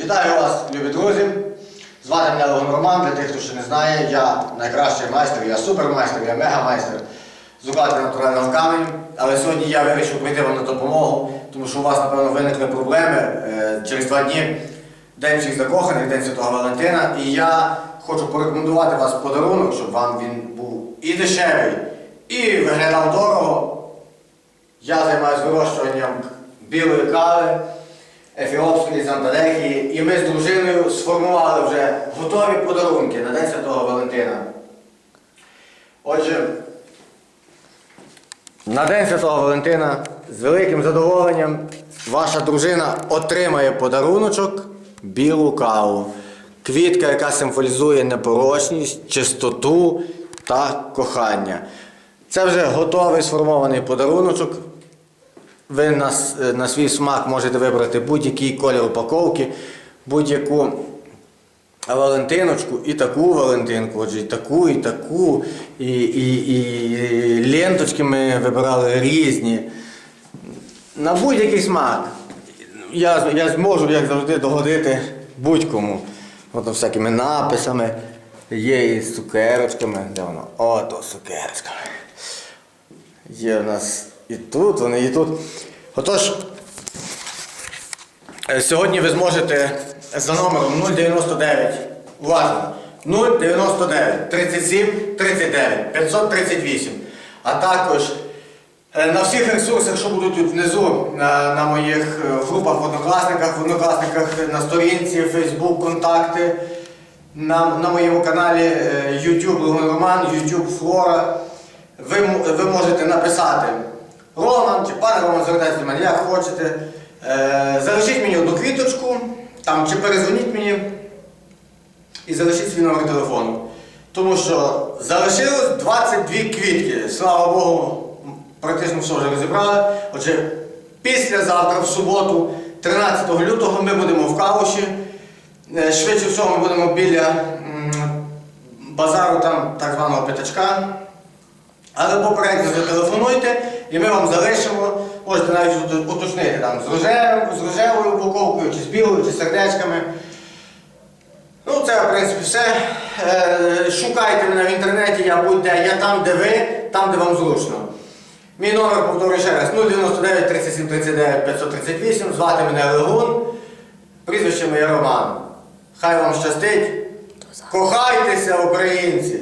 Вітаю вас, любі друзі! Звати мене Леон Роман, для тих, хто ще не знає, я найкращий майстер, я супермайстер, я мегамайстер з укладки натурального каменю. Але сьогодні я вирішив прийти вам на допомогу, тому що у вас, напевно, виникли проблеми е, через два дні. День всіх закоханих, День Святого Валентина. І я хочу порекомендувати вас подарунок, щоб вам він був і дешевий, і виглядав дорого. Я займаюся вирощуванням білої кави, ефіопської з Анталехії, і ми з дружиною сформували вже готові подарунки на День Святого Валентина. Отже, на День Святого Валентина з великим задоволенням ваша дружина отримає подаруночок білу каву. Квітка, яка символізує непорочність, чистоту та кохання. Це вже готовий сформований подаруночок. Ви на, е, на свій смак можете вибрати будь-який колір упаковки, будь-яку Валентиночку і таку Валентинку, отже, і таку, і таку. І, і, і ленточки ми вибирали різні. На будь-який смак. Я, я зможу, як завжди, догодити будь-кому. От всякими написами. Є і з цукерочками. Де воно? Ото з цукерочками. Є в нас і тут, вони і тут. Отож, е, сьогодні ви зможете за номером 099, уважно, 099 37 39 538, а також е, на всіх ресурсах, що будуть тут внизу, на, на моїх е, групах в однокласниках, в однокласниках на сторінці, Facebook, контакти, на, на моєму каналі YouTube Легон Роман, YouTube Флора. Ви, ви можете написати Роман чи пане Роман, звертайтеся до мене, як хочете. Е, залишіть мені одну квіточку, там, чи перезвоніть мені і залишіть свій номер телефону. Тому що залишилось 22 квітки. Слава Богу, практично все вже розібрали. Отже, післязавтра, в суботу, 13 лютого, ми будемо в Калуші. Е, Швидше всього ми будемо біля базару там так званого п'ятачка. Але попередньо зателефонуйте і ми вам залишимо. Можете навіть уточнити там з рожевою, з рожевою упаковкою, чи з білою, чи з сердечками. Ну, це, в принципі, все. Е, шукайте мене в інтернеті, я будь-де, я там, де ви, там, де вам зручно. Мій номер повторюю ще раз 099 37 39 538. Звати мене Легун. Прізвище моє Роман. Хай вам щастить. Кохайтеся, українці!